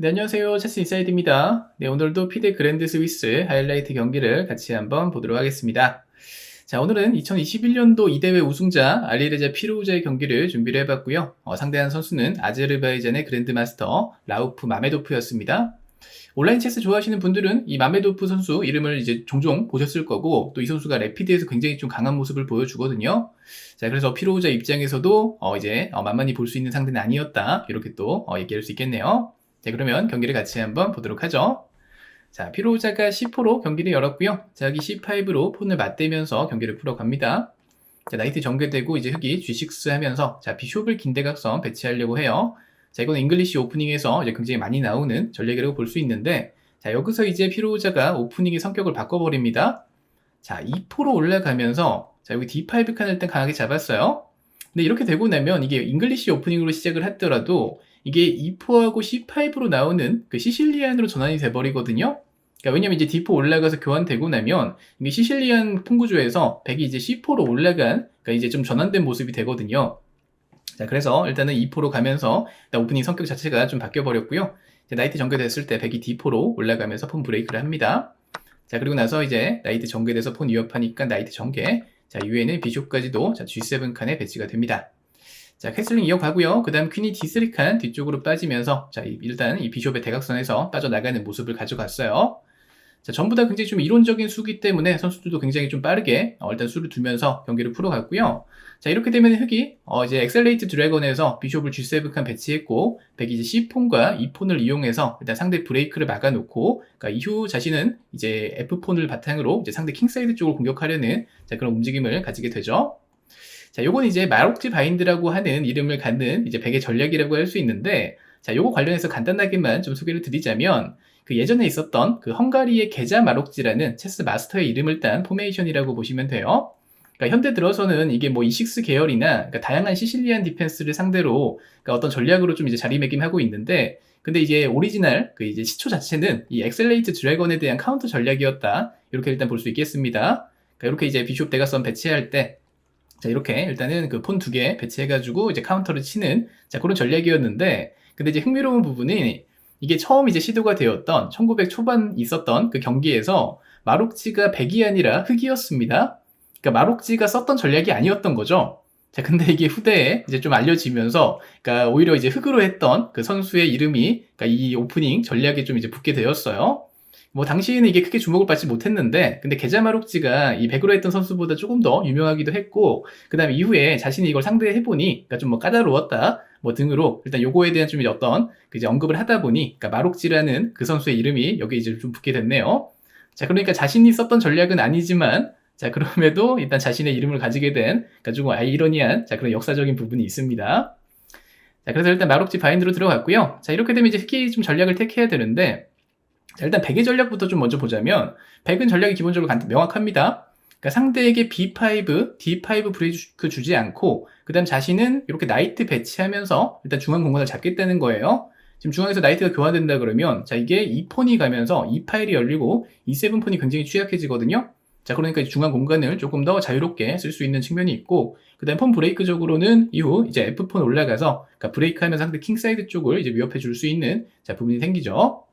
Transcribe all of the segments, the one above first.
네, 안녕하세요. 체스 인사이드입니다. 네, 오늘도 피데 그랜드 스위스 하이라이트 경기를 같이 한번 보도록 하겠습니다. 자, 오늘은 2021년도 이 대회 우승자 알리레자 피루자의 경기를 준비를 해봤고요. 어, 상대한 선수는 아제르바이잔의 그랜드마스터 라우프 마메도프였습니다. 온라인 체스 좋아하시는 분들은 이 마메도프 선수 이름을 이제 종종 보셨을 거고 또 이 선수가 래피드에서 굉장히 좀 강한 모습을 보여주거든요. 자, 그래서 피로우자 입장에서도 어, 이제 어, 만만히 볼 수 있는 상대는 아니었다 이렇게 또 어, 얘기할 수 있겠네요. 자, 그러면 경기를 같이 한번 보도록 하죠. 자, 피로우자가 C4로 경기를 열었고요. 자, 여기 C5로 폰을 맞대면서 경기를 풀어갑니다. 자, 나이트 전개되고 이제 흑이 G6 하면서 자, 비숍을 긴대각선 배치하려고 해요. 자, 이건 잉글리시 오프닝에서 이제 굉장히 많이 나오는 전략이라고 볼 수 있는데 자, 여기서 이제 피로우자가 오프닝의 성격을 바꿔버립니다. 자, 2포로 올라가면서 자, 여기 D5 칸을 일단 강하게 잡았어요. 근데 이렇게 되고 나면 이게 잉글리시 오프닝으로 시작을 했더라도 이게 E4하고 C5로 나오는 그 시실리안으로 전환이 돼버리거든요. 그러니까 왜냐면 이제 D4 올라가서 교환되고 나면 이게 시실리안 풍구조에서 100이 이제 C4로 올라간 그러니까 이제 좀 전환된 모습이 되거든요. 자 그래서 일단은 E4로 가면서 일단 오프닝 성격 자체가 좀 바뀌어 버렸고요. 나이트 전개됐을 때 100이 D4로 올라가면서 폰 브레이크를 합니다. 자 그리고 나서 이제 나이트 전개돼서 폰 위협하니까 나이트 전개. 자 이후에는 비숍까지도 자 G7 칸에 배치가 됩니다. 자, 캐슬링 이어가고요. 그 다음 퀸이 D3 칸 뒤쪽으로 빠지면서 자, 일단 이 비숍의 대각선에서 빠져나가는 모습을 가져갔어요. 자, 전부 다 굉장히 좀 이론적인 수기 때문에 선수들도 굉장히 좀 빠르게 어, 일단 수를 두면서 경기를 풀어갔고요. 자, 이렇게 되면 흑이 어, 이제 엑셀레이트 드래곤에서 비숍을 G7 칸 배치했고 백이 이제 C폰과 E폰을 이용해서 일단 상대 브레이크를 막아놓고 그러니까 이후 자신은 이제 F폰을 바탕으로 이제 상대 킹사이드 쪽을 공격하려는 자, 그런 움직임을 가지게 되죠. 자, 요건 이제 마록지 바인드라고 하는 이름을 갖는 이제 백의 전략이라고 할 수 있는데, 자, 요거 관련해서 간단하게만 좀 소개를 드리자면, 그 예전에 있었던 그 헝가리의 계자 마록지라는 체스 마스터의 이름을 딴 포메이션이라고 보시면 돼요. 그러니까 현대 들어서는 이게 뭐 이식스 계열이나 그러니까 다양한 시실리안 디펜스를 상대로 그러니까 어떤 전략으로 좀 이제 자리매김하고 있는데 근데 이제 오리지널 그 이제 시초 자체는 이 엑셀레이트 드래곤에 대한 카운터 전략이었다 이렇게 일단 볼 수 있겠습니다. 그러니까 이렇게 이제 비숍 대각선 배치할 때 자, 이렇게 일단은 그 폰 두 개 배치해가지고 이제 카운터를 치는 자, 그런 전략이었는데, 근데 이제 흥미로운 부분이 이게 처음 이제 시도가 되었던 1900 초반 있었던 그 경기에서 마록지가 백이 아니라 흑이었습니다. 그러니까 마록지가 썼던 전략이 아니었던 거죠. 자, 근데 이게 후대에 이제 좀 알려지면서, 그러니까 오히려 이제 흑으로 했던 그 선수의 이름이, 그러니까 이 오프닝 전략에 좀 이제 붙게 되었어요. 뭐 당시에는 이게 크게 주목을 받지 못했는데 근데 게자마록지가 이 백으로 했던 선수보다 조금 더 유명하기도 했고 그 다음에 이후에 자신이 이걸 상대해 보니 그러니까 좀 뭐 까다로웠다 뭐 등으로 일단 요거에 대한 좀 어떤 그 이제 언급을 하다 보니 그러니까 마록지라는 그 선수의 이름이 여기 이제 좀 붙게 됐네요. 자 그러니까 자신이 썼던 전략은 아니지만 자 그럼에도 일단 자신의 이름을 가지게 된 그러니까 아이러니한 자 그런 역사적인 부분이 있습니다. 자 그래서 일단 마록지 바인드로 들어갔고요. 자 이렇게 되면 이제 특히 좀 전략을 택해야 되는데 자, 일단 백의 전략부터 좀 먼저 보자면 백은 전략이 기본적으로 명확합니다. 그러니까 상대에게 B5, D5 브레이크 주지 않고 그 다음 자신은 이렇게 나이트 배치하면서 일단 중앙 공간을 잡겠다는 거예요. 지금 중앙에서 나이트가 교환된다 그러면 자 이게 2폰이 가면서 2파일이 열리고 2세븐폰이 굉장히 취약해지거든요. 자 그러니까 중앙 공간을 조금 더 자유롭게 쓸 수 있는 측면이 있고 그 다음 폰 브레이크적으로는 이후 이제 F폰 올라가서 그러니까 브레이크하면서 상대 킹사이드 쪽을 이제 위협해 줄 수 있는 자 부분이 생기죠.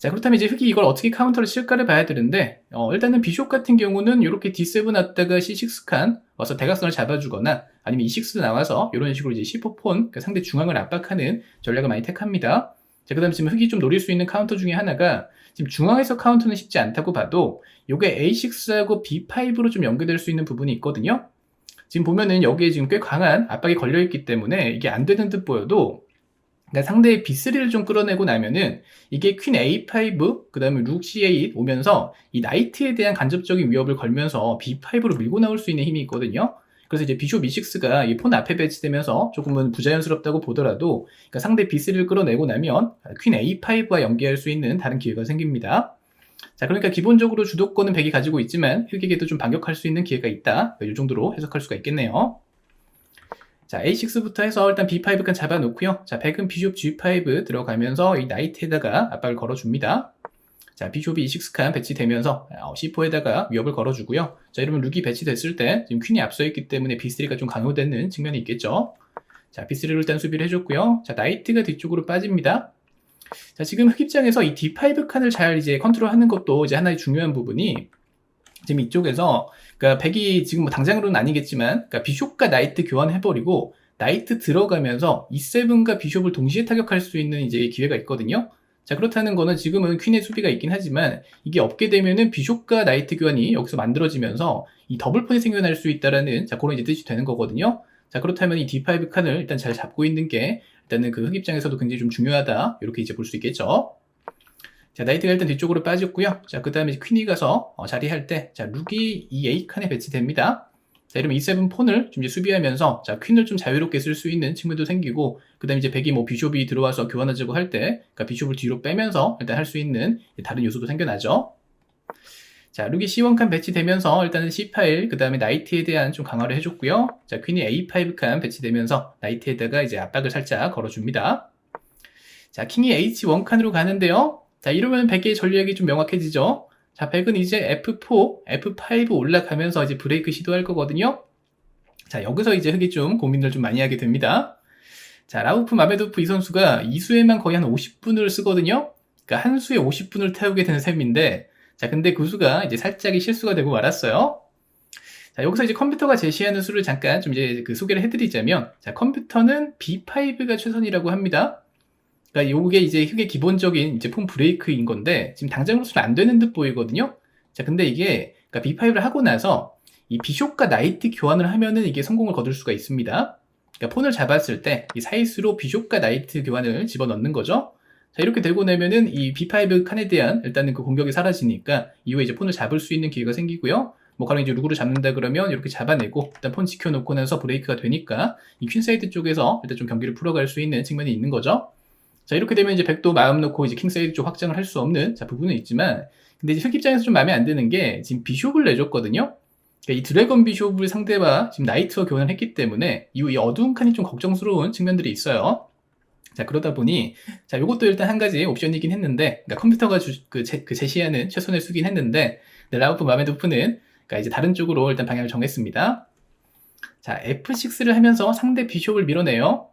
자, 그렇다면 이제 흑이 이걸 어떻게 카운터를 칠까를 봐야 되는데, 어, 일단은 비숍 같은 경우는 이렇게 D7 왔다가 C6 칸 와서 대각선을 잡아주거나 아니면 E6 나와서 이런 식으로 이제 C4 폰, 그러니까 상대 중앙을 압박하는 전략을 많이 택합니다. 자, 그 다음에 지금 흑이 좀 노릴 수 있는 카운터 중에 하나가 지금 중앙에서 카운터는 쉽지 않다고 봐도 이게 A6하고 B5로 좀 연결될 수 있는 부분이 있거든요. 지금 보면은 여기에 지금 꽤 강한 압박이 걸려있기 때문에 이게 안 되는 듯 보여도 그러니까 상대의 B3를 좀 끌어내고 나면은 이게 퀸 A5, 그 다음에 룩 C8 오면서 이 나이트에 대한 간접적인 위협을 걸면서 B5로 밀고 나올 수 있는 힘이 있거든요. 그래서 이제 비숍 E6가 이 폰 앞에 배치되면서 조금은 부자연스럽다고 보더라도 그러니까 상대 B3를 끌어내고 나면 퀸 A5와 연계할 수 있는 다른 기회가 생깁니다. 자, 그러니까 기본적으로 주도권은 백이 가지고 있지만 흑에게도 좀 반격할 수 있는 기회가 있다. 이 정도로 해석할 수가 있겠네요. 자, A6부터 해서 일단 B5칸 잡아놓고요. 자, 백은 비숍 G5 들어가면서 이 나이트에다가 압박을 걸어줍니다. 자, 비숍이 E6칸 배치되면서 어, C4에다가 위협을 걸어주고요. 자, 이러면 룩이 배치됐을 때 지금 퀸이 앞서 있기 때문에 B3가 좀 강요되는 측면이 있겠죠. 자, B3를 일단 수비를 해줬고요. 자, 나이트가 뒤쪽으로 빠집니다. 자, 지금 흑 입장에서 이 D5 칸을 잘 이제 컨트롤하는 것도 이제 하나의 중요한 부분이 지금 이쪽에서 그러니까 백이 지금 뭐 당장으로는 아니겠지만 그러니까 비숍과 나이트 교환해버리고 나이트 들어가면서 E7과 비숍을 동시에 타격할 수 있는 이제 기회가 있거든요. 자 그렇다는 거는 지금은 퀸의 수비가 있긴 하지만 이게 없게 되면은 비숍과 나이트 교환이 여기서 만들어지면서 이 더블 폰이 생겨날 수 있다라는 자 그런 이제 뜻이 되는 거거든요. 자 그렇다면 이 D5 칸을 일단 잘 잡고 있는 게 일단은 그 흑 입장에서도 굉장히 좀 중요하다 이렇게 이제 볼 수 있겠죠. 자 나이트가 일단 뒤쪽으로 빠졌고요. 자 그 다음에 퀸이 가서 어, 자리할 때 자 룩이 이 A 칸에 배치됩니다. 자, 이러면 E7 폰을 좀 이제 수비하면서, 자, 퀸을 좀 자유롭게 쓸 수 있는 측면도 생기고, 그 다음에 이제 백이 뭐 비숍이 들어와서 교환하자고 할 때, 그러니까 비숍을 뒤로 빼면서 일단 할 수 있는 다른 요소도 생겨나죠. 자, 룩이 C1 칸 배치되면서 일단은 C8, 그 다음에 나이트에 대한 좀 강화를 해줬고요. 자, 퀸이 A5 칸 배치되면서 나이트에다가 이제 압박을 살짝 걸어줍니다. 자, 킹이 H1 칸으로 가는데요. 자, 이러면 백의 전략이 좀 명확해지죠. 자, 백은 이제 F4, F5 올라가면서 이제 브레이크 시도할 거거든요. 자, 여기서 이제 흑이 좀 고민을 좀 많이 하게 됩니다. 자, 라우프 마메도프 이 선수가 이 수에만 거의 한 50분을 쓰거든요. 그러니까 한 수에 50분을 태우게 되는 셈인데, 자, 근데 그 수가 이제 살짝이 실수가 되고 말았어요. 자, 여기서 이제 컴퓨터가 제시하는 수를 잠깐 좀 이제 그 소개를 해드리자면, 자, 컴퓨터는 B5가 최선이라고 합니다. 그러니까 요게 이제 흑의 기본적인 폼 브레이크인 건데 지금 당장으로서는 안 되는 듯 보이거든요. 자, 근데 이게 그러니까 B5를 하고 나서 이 비숍과 나이트 교환을 하면은 이게 성공을 거둘 수가 있습니다. 그러니까 폰을 잡았을 때 이 사이스로 비숍과 나이트 교환을 집어넣는 거죠. 자, 이렇게 되고 나면은 이 B5 칸에 대한 일단은 그 공격이 사라지니까 이후에 이제 폰을 잡을 수 있는 기회가 생기고요. 뭐 가령 이제 루그를 잡는다 그러면 이렇게 잡아내고 일단 폰 지켜놓고 나서 브레이크가 되니까 이 퀸사이드 쪽에서 일단 좀 경기를 풀어갈 수 있는 측면이 있는 거죠. 자, 이렇게 되면 이제 백도 마음 놓고 이제 킹사이드 쪽 확장을 할 수 없는 자, 부분은 있지만, 근데 이제 흑 입장에서 좀 마음에 안 드는 게 지금 비숍을 내줬거든요. 그러니까 이 드래곤 비숍을 상대와 지금 나이트와 교환을 했기 때문에 이후 이 어두운 칸이 좀 걱정스러운 측면들이 있어요. 자, 그러다 보니, 자, 요것도 일단 한 가지 옵션이긴 했는데, 그러니까 컴퓨터가 주, 그, 제, 그 제시하는 최선의 수긴 했는데, 네, 라우프 마메도프는, 그러니까 이제 다른 쪽으로 일단 방향을 정했습니다. 자, F6를 하면서 상대 비숍을 밀어내요.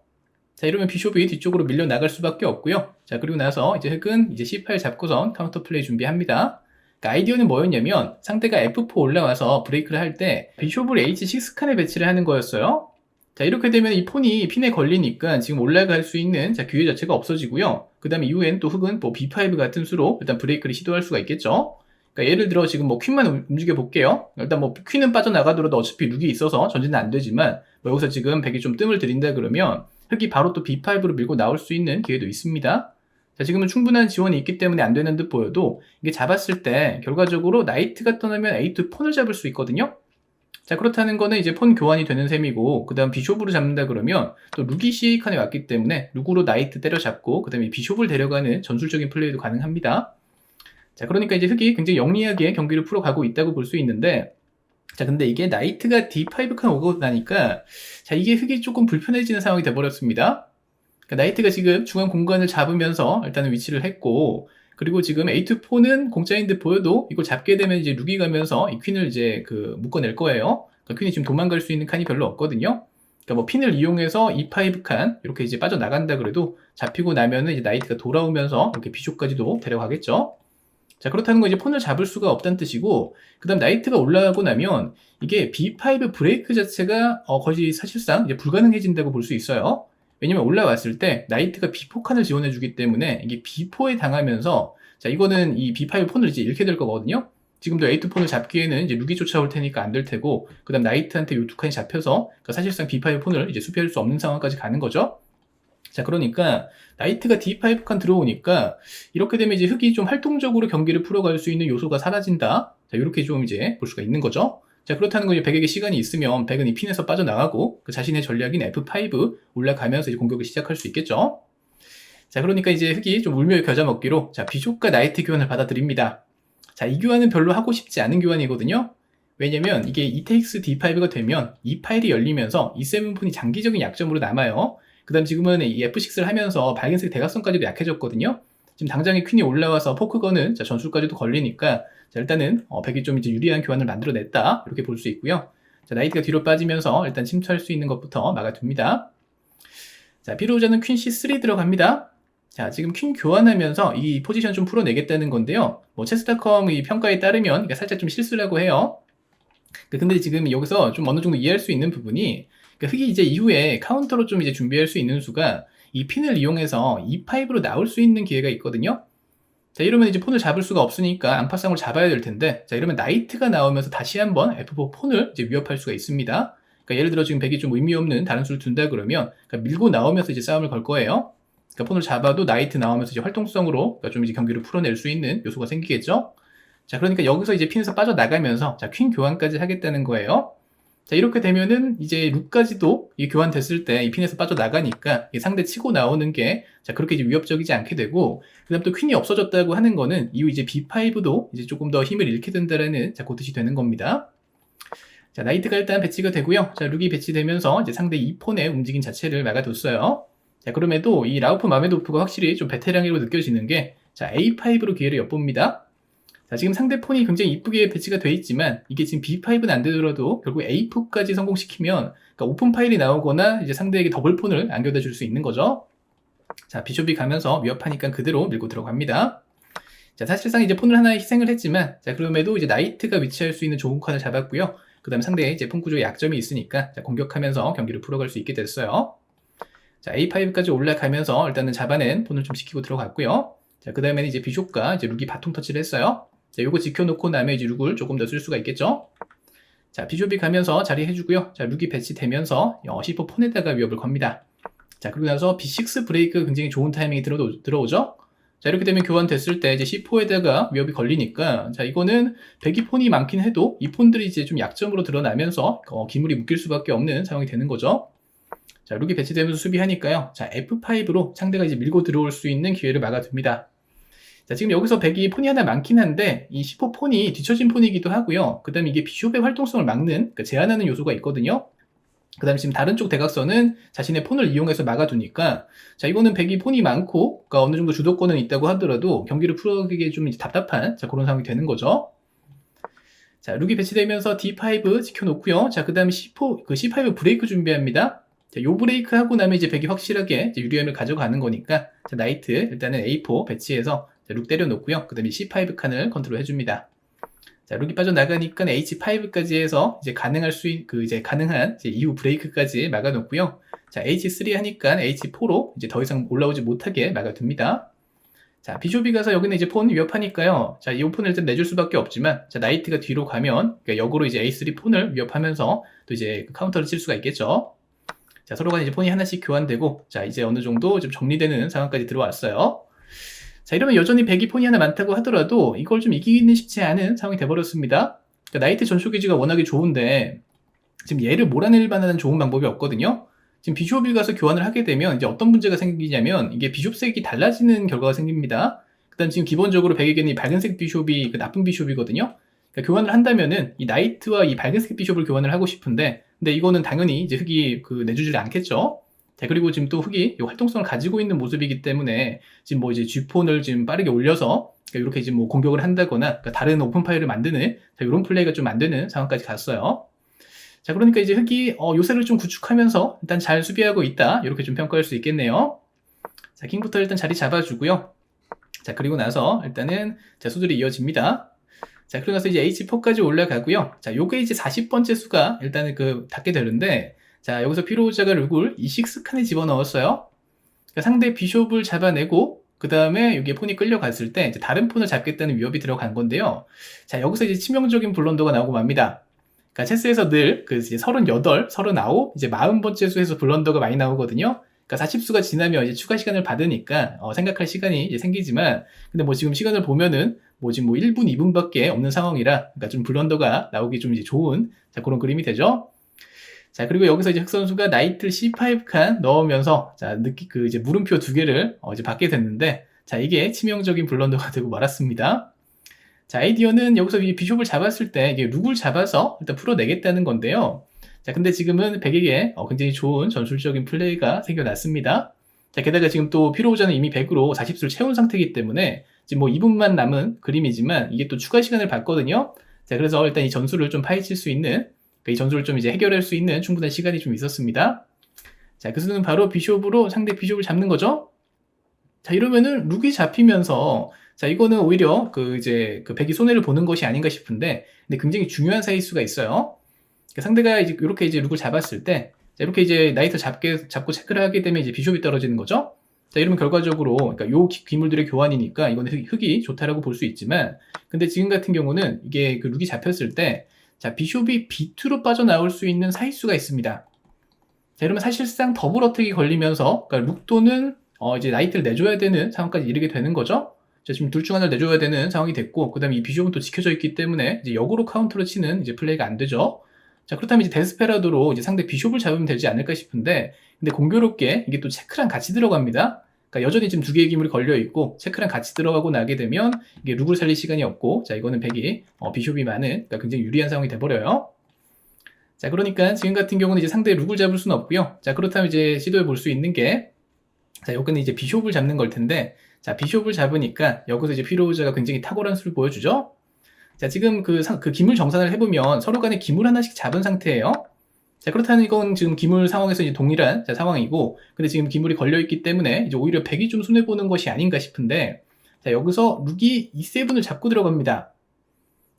자, 이러면 비숍이 뒤쪽으로 밀려 나갈 수밖에 없고요. 자, 그리고 나서 이제 흑은 이제 C8 잡고선 카운터 플레이 준비합니다. 그러니까 아이디어는 뭐였냐면 상대가 F4 올라와서 브레이크를 할 때 비숍을 H6 칸에 배치를 하는 거였어요. 자, 이렇게 되면 이 폰이 핀에 걸리니까 지금 올라갈 수 있는 자, 기회 자체가 없어지고요. 그 다음에 이후엔 또 흑은 뭐 B5 같은 수로 일단 브레이크를 시도할 수가 있겠죠. 그러니까 예를 들어 지금 뭐 퀸만 움직여 볼게요. 일단 뭐 퀸은 빠져나가더라도 어차피 룩이 있어서 전진은 안 되지만 뭐 여기서 지금 백이 좀 뜸을 들인다 그러면 흑이 바로 또 B5로 밀고 나올 수 있는 기회도 있습니다. 자, 지금은 충분한 지원이 있기 때문에 안 되는 듯 보여도 이게 잡았을 때 결과적으로 나이트가 떠나면 A2 폰을 잡을 수 있거든요. 자, 그렇다는 거는 이제 폰 교환이 되는 셈이고, 그 다음 비숍으로 잡는다 그러면 또 룩이 C 칸에 왔기 때문에 룩으로 나이트 때려잡고, 그 다음에 비숍을 데려가는 전술적인 플레이도 가능합니다. 자, 그러니까 이제 흑이 굉장히 영리하게 경기를 풀어가고 있다고 볼 수 있는데, 자, 근데 이게 나이트가 D5 칸 오고 나니까, 자, 이게 흑이 조금 불편해지는 상황이 돼버렸습니다. 그러니까 나이트가 지금 중앙 공간을 잡으면서 일단은 위치를 했고, 그리고 지금 A2-4는 공짜인 듯 보여도 이걸 잡게 되면 이제 룩이 가면서 이 퀸을 이제 그 묶어낼 거예요. 그러니까 퀸이 지금 도망갈 수 있는 칸이 별로 없거든요. 그러니까 뭐 핀을 이용해서 E5 칸 이렇게 이제 빠져나간다 그래도 잡히고 나면은 이제 나이트가 돌아오면서 이렇게 비숍까지도 데려가겠죠. 자, 그렇다는 건 이제 폰을 잡을 수가 없다는 뜻이고, 그 다음 나이트가 올라가고 나면, 이게 B5 브레이크 자체가 어, 거의 사실상 이제 불가능해진다고 볼 수 있어요. 왜냐면 올라왔을 때 나이트가 B4 칸을 지원해주기 때문에 이게 B4에 당하면서, 자, 이거는 이 B5 폰을 이제 잃게 될 거거든요. 지금도 A2 폰을 잡기에는 이제 룩이 쫓아올 테니까 안 될 테고, 그 다음 나이트한테 요 두 칸이 잡혀서, 그러니까 사실상 B5 폰을 이제 수비할 수 없는 상황까지 가는 거죠. 자, 그러니까 나이트가 D5 칸 들어오니까 이렇게 되면 이제 흑이 좀 활동적으로 경기를 풀어갈 수 있는 요소가 사라진다. 자, 이렇게 좀 이제 볼 수가 있는 거죠. 자, 그렇다는 건 이제 백에게 시간이 있으면 백은 이 핀에서 빠져나가고 그 자신의 전략인 F5 올라가면서 이제 공격을 시작할 수 있겠죠. 자, 그러니까 이제 흑이 좀 울며 겨자 먹기로 자, 비숍과 나이트 교환을 받아들입니다. 자, 이 교환은 별로 하고 싶지 않은 교환이거든요. 왜냐면 이게 ETX D5가 되면 이 파일이 열리면서 E7 폰이 장기적인 약점으로 남아요. 그 다음 지금은 이 F6를 하면서 밝은색 대각선까지도 약해졌거든요. 지금 당장에 퀸이 올라와서 포크건은 자, 전술까지도 걸리니까 자, 일단은 어, 백이 좀 이제 유리한 교환을 만들어냈다 이렇게 볼 수 있고요. 자, 나이트가 뒤로 빠지면서 일단 침투할 수 있는 것부터 막아둡니다. 자, 피로자는 퀸 C3 들어갑니다. 자, 지금 퀸 교환하면서 이 포지션 좀 풀어내겠다는 건데요. 뭐, 체스닷컴 이 평가에 따르면, 이게 살짝 좀 실수라고 해요. 그, 근데 지금 여기서 좀 어느 정도 이해할 수 있는 부분이, 그 흑이 이제 이후에 카운터로 좀 이제 준비할 수 있는 수가 이 핀을 이용해서 E5로 나올 수 있는 기회가 있거든요. 자, 이러면 이제 폰을 잡을 수가 없으니까 앙파쌍을 잡아야 될 텐데, 자, 이러면 나이트가 나오면서 다시 한번 F4 폰을 이제 위협할 수가 있습니다. 그러니까 예를 들어 지금 백이 좀 의미 없는 다른 수를 둔다 그러면, 그러니까 밀고 나오면서 이제 싸움을 걸 거예요. 그러니까 폰을 잡아도 나이트 나오면서 이제 활동성으로 그러니까 좀 이제 경기를 풀어낼 수 있는 요소가 생기겠죠. 자, 그러니까 여기서 이제 핀에서 빠져나가면서 자, 퀸 교환까지 하겠다는 거예요. 자, 이렇게 되면은 이제 룩까지도 이 교환됐을 때 이 핀에서 빠져나가니까 이 상대 치고 나오는 게 자, 그렇게 이제 위협적이지 않게 되고 그 다음 또 퀸이 없어졌다고 하는 거는 이후 이제 B5도 이제 조금 더 힘을 잃게 된다라는 자, 그 뜻이 되는 겁니다. 자, 나이트가 일단 배치가 되고요. 자, 룩이 배치되면서 이제 상대 2폰의 움직임 자체를 막아뒀어요. 자, 그럼에도 이 라우프 마메도프가 확실히 좀 베테랑이로 느껴지는 게 자, A5로 기회를 엿봅니다. 자, 지금 상대 폰이 굉장히 이쁘게 배치가 돼 있지만 이게 지금 B5는 안 되더라도 결국 A4까지 성공시키면 그러니까 오픈 파일이 나오거나 이제 상대에게 더블 폰을 안겨다 줄 수 있는 거죠. 자, 비숍이 가면서 위협하니까 그대로 밀고 들어갑니다. 자, 사실상 이제 폰을 하나 희생을 했지만 자, 그럼에도 이제 나이트가 위치할 수 있는 좋은 칸을 잡았고요. 그 다음에 상대의 폰 구조에 약점이 있으니까 자, 공격하면서 경기를 풀어갈 수 있게 됐어요. 자, A5까지 올라가면서 일단은 잡아낸 폰을 좀 시키고 들어갔고요. 자, 그 다음에는 이제 비숍과 이제 룩이 바통 터치를 했어요. 자, 요거 지켜놓고 나면 이제 룩을 조금 더 쓸 수가 있겠죠? 자, 비숍이 가면서 자리 해주고요. 자, 룩이 배치되면서 어, C4 폰에다가 위협을 겁니다. 자, 그리고 나서 B6 브레이크 굉장히 좋은 타이밍이 들어, 들어오죠? 자, 이렇게 되면 교환됐을 때 이제 C4에다가 위협이 걸리니까, 자, 이거는 배기 폰이 많긴 해도 이 폰들이 이제 좀 약점으로 드러나면서 어, 기물이 묶일 수밖에 없는 상황이 되는 거죠. 자, 룩이 배치되면서 수비하니까요. 자, F5로 상대가 이제 밀고 들어올 수 있는 기회를 막아둡니다. 자, 지금 여기서 백이 폰이 하나 많긴 한데, 이 10호 폰이 뒤처진 폰이기도 하고요. 그 다음에 이게 비숍의 활동성을 막는, 그러니까 제한하는 요소가 있거든요. 그 다음에 지금 다른 쪽 대각선은 자신의 폰을 이용해서 막아두니까, 자, 이거는 백이 폰이 많고, 그러니까 어느 정도 주도권은 있다고 하더라도 경기를 풀어가기에 좀 답답한, 자, 그런 상황이 되는 거죠. 자, 룩이 배치되면서 D5 지켜놓고요. 자, 그 다음에 C4, 그 C5 브레이크 준비합니다. 자, 요 브레이크 하고 나면 이제 백이 확실하게 이제 유리함을 가져가는 거니까, 자, 나이트, 일단은 A4 배치해서 자, 룩 때려놓고요. 그 다음에 C5 칸을 컨트롤 해줍니다. 자, 룩이 빠져나가니까 H5까지 해서 이제 가능할 수, 있, 그 이제 가능한 이제 이후 브레이크까지 막아놓고요. 자, H3 하니까 H4로 이제 더 이상 올라오지 못하게 막아둡니다. 자, 비숍이 가서 여기는 이제 폰 위협하니까요. 자, 이 폰을 일단 내줄 수밖에 없지만, 자, 나이트가 뒤로 가면, 그러니까 역으로 이제 A3 폰을 위협하면서 또 이제 그 카운터를 칠 수가 있겠죠. 자, 서로가 이제 폰이 하나씩 교환되고, 자, 이제 어느 정도 좀 정리되는 상황까지 들어왔어요. 자, 이러면 여전히 배기 폰이 하나 많다고 하더라도 이걸 좀 이기기는 쉽지 않은 상황이 돼버렸습니다. 그러니까 나이트 전초 기지가 워낙에 좋은데 지금 얘를 몰아낼 만한 좋은 방법이 없거든요. 지금 비숍이 가서 교환을 하게 되면 이제 어떤 문제가 생기냐면 이게 비숍색이 달라지는 결과가 생깁니다. 그다음 지금 기본적으로 백에게는 이 밝은색 비숍이 그 나쁜 비숍이거든요. 그러니까 교환을 한다면은 이 나이트와 이 밝은색 비숍을 교환을 하고 싶은데 근데 이거는 당연히 이제 흑이 그 내주질 않겠죠. 자, 그리고 지금 또 흑이 활동성을 가지고 있는 모습이기 때문에 지금 뭐 이제 G폰을 지금 빠르게 올려서 그러니까 이렇게 지금 뭐 공격을 한다거나 그러니까 다른 오픈 파일을 만드는 자, 이런 플레이가 좀 안 되는 상황까지 갔어요. 자, 그러니까 이제 흑이 어, 요새를 좀 구축하면서 일단 잘 수비하고 있다. 이렇게 좀 평가할 수 있겠네요. 자, 킹부터 일단 자리 잡아주고요. 자, 그리고 나서 일단은 자, 수들이 이어집니다. 자, 그리고 나서 이제 H4까지 올라가고요. 자, 요게 이제 40번째 수가 일단은 그 닿게 되는데 자, 여기서 피로자가 룩을 E6 칸에 집어넣었어요. 그러니까 상대 비숍을 잡아내고 그 다음에 여기에 폰이 끌려갔을 때 이제 다른 폰을 잡겠다는 위협이 들어간 건데요. 자, 여기서 이제 치명적인 블런더가 나오고 맙니다. 그러니까 체스에서 늘그 이제 38, 39, 이제 40번째 수에서 블런더가 많이 나오거든요. 그러니까 40수가 지나면 이제 추가 시간을 받으니까 어, 생각할 시간이 이제 생기지만 근데 뭐 지금 시간을 보면은 뭐 지금 뭐 1분, 2분밖에 없는 상황이라 그러니까 좀 블런더가 나오기 좀 이제 좋은 자, 그런 그림이 되죠. 자, 그리고 여기서 이제 흑 선수가 나이트를 C5 칸 넣으면서, 자, 느끼, 그 이제 물음표 두 개를 어, 이제 받게 됐는데, 자, 이게 치명적인 블런더가 되고 말았습니다. 자, 아이디어는 여기서 이 비숍을 잡았을 때, 이게 룩을 잡아서 일단 풀어내겠다는 건데요. 자, 근데 지금은 백에게 어, 굉장히 좋은 전술적인 플레이가 생겨났습니다. 자, 게다가 지금 또 피로우자는 이미 100으로 40수를 채운 상태이기 때문에, 지금 뭐 2분만 남은 그림이지만, 이게 또 추가 시간을 받거든요. 자, 그래서 일단 이 전술을 좀 파헤칠 수 있는 이 전술을 좀 이제 해결할 수 있는 충분한 시간이 좀 있었습니다. 자, 그 수는 바로 비숍으로 상대 비숍을 잡는 거죠. 자, 이러면은 룩이 잡히면서 자, 이거는 오히려 그 이제 그 백이 손해를 보는 것이 아닌가 싶은데 근데 굉장히 중요한 사이일 수가 있어요. 그러니까 상대가 이제 이렇게 이제 룩을 잡았을 때 자, 이렇게 이제 나이트 잡게 잡고 체크를 하게 되면 이제 비숍이 떨어지는 거죠. 자, 이러면 결과적으로 그러니까 요 기- 기물들의 교환이니까 이거는 흙- 흙이 좋다라고 볼 수 있지만 근데 지금 같은 경우는 이게 그 룩이 잡혔을 때 자, 비숍이 B2로 빠져나올 수 있는 사이수가 있습니다. 자, 이러면 사실상 더블 어택이 걸리면서 그러니까 룩도는 어, 이제 나이트를 내줘야 되는 상황까지 이르게 되는 거죠. 자, 지금 둘 중 하나를 내줘야 되는 상황이 됐고, 그 다음에 이 비숍은 또 지켜져 있기 때문에 이제 역으로 카운터를 치는 이제 플레이가 안 되죠. 자, 그렇다면 이제 데스페라도로 이제 상대 비숍을 잡으면 되지 않을까 싶은데, 근데 공교롭게 이게 또 체크랑 같이 들어갑니다. 그러니까 여전히 지금 두 개의 기물이 걸려 있고, 체크랑 같이 들어가고 나게 되면 이게 룩을 살릴 시간이 없고, 자, 이거는 백이 어, 비숍이 많은, 그러니까 굉장히 유리한 상황이 돼버려요. 자, 그러니까 지금 같은 경우는 이제 상대의 룩을 잡을 수는 없고요. 자, 그렇다면 이제 시도해 볼 수 있는 게, 자, 요거는 이제 비숍을 잡는 걸 텐데, 자, 비숍을 잡으니까 여기서 이제 피로우자가 굉장히 탁월한 수를 보여주죠. 자, 지금 그, 상- 그 기물 정산을 해보면 서로 간에 기물 하나씩 잡은 상태예요. 자, 그렇다면 이건 지금 기물 상황에서 이제 동일한 자, 상황이고, 근데 지금 기물이 걸려있기 때문에 이제 오히려 백이 좀 손해보는 것이 아닌가 싶은데, 자, 여기서 룩이 E7을 잡고 들어갑니다.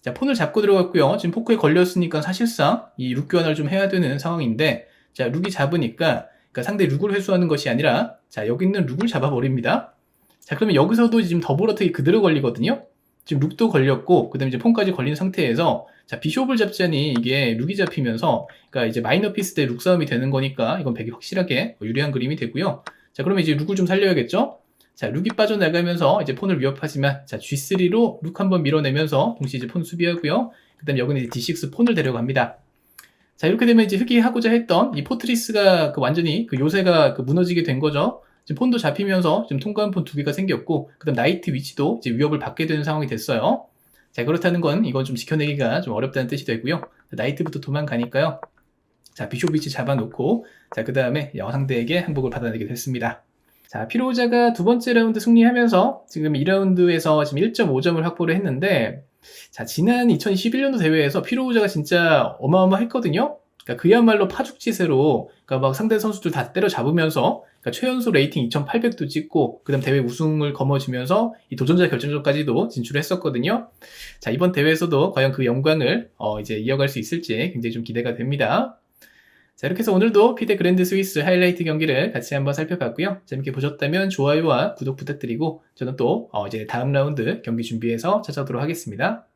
자, 폰을 잡고 들어갔고요. 지금 포크에 걸렸으니까 사실상 이 룩 교환을 좀 해야 되는 상황인데, 자, 룩이 잡으니까, 그러니까 상대 룩을 회수하는 것이 아니라, 자, 여기 있는 룩을 잡아버립니다. 자, 그러면 여기서도 지금 더블 어택이 그대로 걸리거든요? 지금 룩도 걸렸고, 그 다음에 이제 폰까지 걸린 상태에서, 자, 비숍을 잡자니 이게 룩이 잡히면서, 그러니까 이제 마이너 피스 대 룩 싸움이 되는 거니까, 이건 백이 확실하게 유리한 그림이 되고요. 자, 그러면 이제 룩을 좀 살려야겠죠? 자, 룩이 빠져나가면서 이제 폰을 위협하지만, 자, G3로 룩 한번 밀어내면서, 동시에 이제 폰 수비하고요. 그 다음에 여기는 이제 D6 폰을 데려갑니다. 자, 이렇게 되면 이제 흑이 하고자 했던 이 포트리스가 그 완전히 그 요새가 그 무너지게 된 거죠. 지금 폰도 잡히면서 지금 통과한 폰 두 개가 생겼고, 그 다음 나이트 위치도 이제 위협을 받게 되는 상황이 됐어요. 자, 그렇다는 건 이건 좀 지켜내기가 좀 어렵다는 뜻이 되고요. 나이트부터 도망가니까요. 자, 비숍 위치 잡아놓고, 자, 그 다음에 상대에게 항복을 받아내게 됐습니다. 자, 피로자가 두 번째 라운드 승리하면서 지금 2라운드에서 지금 1.5점을 확보를 했는데, 자, 지난 2021년도 대회에서 피로우자가 진짜 어마어마했거든요? 그러니까 그야말로 파죽지세로, 그러니까 막 상대 선수들 다 때려잡으면서, 그러니까 최연소 레이팅 2800도 찍고, 그 다음 대회 우승을 거머쥐면서 이 도전자 결정전까지도 진출했었거든요. 자, 이번 대회에서도 과연 그 영광을 어, 이제 이어갈 수 있을지 굉장히 좀 기대가 됩니다. 자, 이렇게 해서 오늘도 피데 그랜드 스위스 하이라이트 경기를 같이 한번 살펴봤고요. 재밌게 보셨다면 좋아요와 구독 부탁드리고, 저는 또 어, 이제 다음 라운드 경기 준비해서 찾아오도록 하겠습니다.